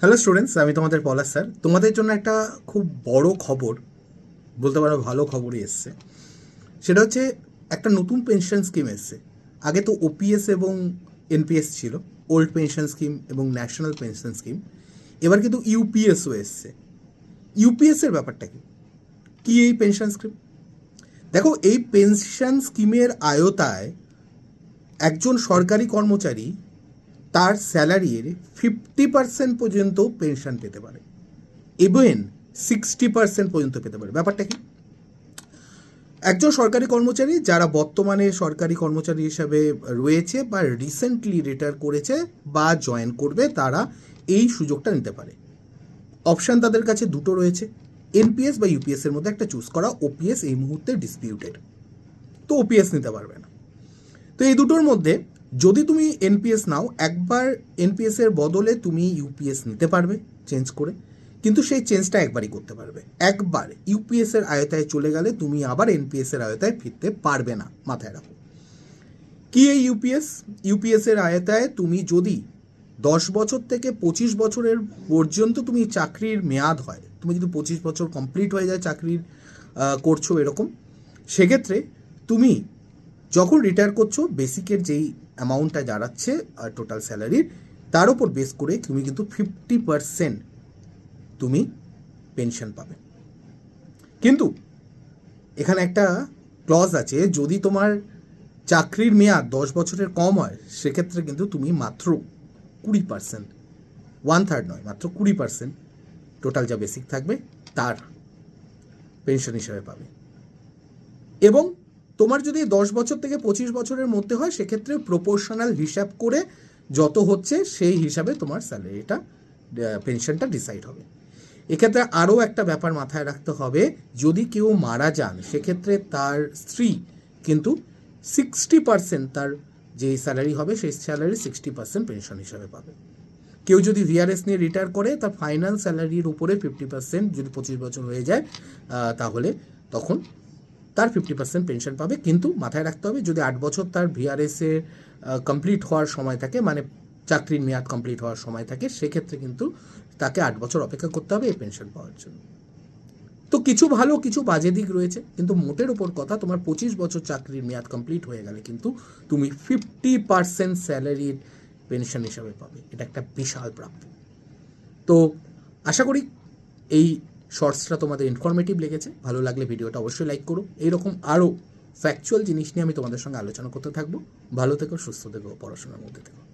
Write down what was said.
Hello students আমি তোমাদের পলাশ sir. তোমাদের জন্য একটা খুব বড় খবর, বলতে পারো ভালো খবরই এসছে। সেটা হচ্ছে একটা নতুন পেনশন স্কিম এসছে। আগে তো ওপিএস এবং এনপিএস ছিল ওল্ড পেনশন স্কিম এবং ন্যাশনাল পেনশন স্কিম এবার কিন্তু ইউপিএসও এসছে। ইউপিএসের ব্যাপারটা কি? কি এই পেনশন স্কিম দেখো, এই পেনশন স্কিমের আয়তায় একজন সরকারি কর্মচারী তার স্যালারির ফিফটি পার্সেন্ট পর্যন্ত পেনশন পেতে পারে। ইভেন সিক্সটি পার্সেন্ট পর্যন্ত পেতে পারে। ব্যাপারটা কি? একজন সরকারি কর্মচারী যারা বর্তমানে সরকারি কর্মচারী হিসাবে রয়েছে বা রিসেন্টলি রিটায়ার করেছে বা জয়েন করবে, তারা এই সুযোগটা নিতে পারে। অপশান তাদের কাছে দুটো রয়েছে। এনপিএস বা ইউপিএস এর মধ্যে একটা চুজ করা ওপিএস এই মুহূর্তে ডিসপিউটেড তো ওপিএস নিতে পারবে না। তো এই দুটোর মধ্যে যদি তুমি এনপিএস নাও, একবার এনপিএস এর বদলে তুমি ইউপিএস নিতে পারবে চেঞ্জ করে। কিন্তু সেই চেঞ্জটা একবারই করতে পারবে। একবার ইউপিএস এর আয়তায় চলে গেলে তুমি আবার এনপিএস এর আয়তায় ফিরতে পারবে না, মাথায় রাখো। কি এই ইউপিএস ইউপিএস এর আয়তায় তুমি যদি দশ বছর থেকে পঁচিশ বছরের পর্যন্ত তুমি চাকরির মেয়াদ হয়, তুমি যদি পঁচিশ বছর কমপ্লিট হয়ে যায় চাকরির করছ এরকম, সেক্ষেত্রে তুমি যখন রিটায়ার করছ বেসিকের যেই অ্যামাউন্টটা দাঁড়াচ্ছে টোটাল স্যালারির তার উপর বেস করে তুমি কিন্তু ফিফটি পারসেন্ট তুমি পেনশন পাবে। কিন্তু এখানে একটা ক্লজ আছে, যদি তোমার চাকরির মেয়াদ দশ বছরের কম হয়, সেক্ষেত্রে কিন্তু তুমি মাত্র কুড়ি পার্সেন্ট ওয়ান থার্ড নয়, মাত্র কুড়ি পার্সেন্ট টোটাল যা বেসিক থাকবে, তার পেনশন হিসাবে পাবে। এবং তোমার যদি দশ বছর থেকে পঁচিশ বছরের মধ্যে হয়, সেক্ষেত্রে প্রপোর্শনাল হিসাব করে যত হচ্ছে, সেই হিসাবে তোমার স্যালারিটা পেনশনটা ডিসাইড হবে। এক্ষেত্রে আরও একটা ব্যাপার মাথায় রাখতে হবে, যদি কেউ মারা যান, সেক্ষেত্রে তার স্ত্রী কিন্তু সিক্সটি পার্সেন্ট তার যে স্যালারি হবে, সেই স্যালারি সিক্সটি পার্সেন্ট পেনশন হিসাবে পাবে। কেউ যদি ভিআরএস নিয়ে রিটায়ার করে, তার ফাইনাল স্যালারির উপরে ফিফটি পার্সেন্ট যদি পঁচিশ বছর হয়ে যায় তাহলে তখন তার ফিফটি পার্সেন্ট পেনশন পাবে, কিন্তু মাথায় রাখতে হবে যদি আট বছর তার ভিআরএস এ কমপ্লিট হওয়ার সময় থাকে মানে চাকরির মেয়াদ কমপ্লিট হওয়ার সময় থাকে, সেক্ষেত্রে কিন্তু তাকে আট বছর অপেক্ষা করতে হবে এই পেনশন পাওয়ার জন্য। তো কিছু ভালো, কিছু বাজে দিক রয়েছে, কিন্তু মোটের ওপর কথা, তোমার পঁচিশ বছর চাকরির মেয়াদ কমপ্লিট হয়ে গেলে কিন্তু তুমি ফিফটি পার্সেন্ট স্যালারির পেনশন হিসাবে পাবে। এটা একটা বিশাল প্রাপ্য। তো আশা করি এই শর্টসটা তোমাদের ইনফরমেটিভ লেগেছে, ভালো লাগলে ভিডিওটা অবশ্যই লাইক করো। এইরকম আরও ফ্যাকচুয়াল জিনিস নিয়ে আমি তোমাদের সঙ্গে আলোচনা করতে থাকব। ভালো থেকো, সুস্থ থেকো, পড়াশোনার মধ্যে থেকো।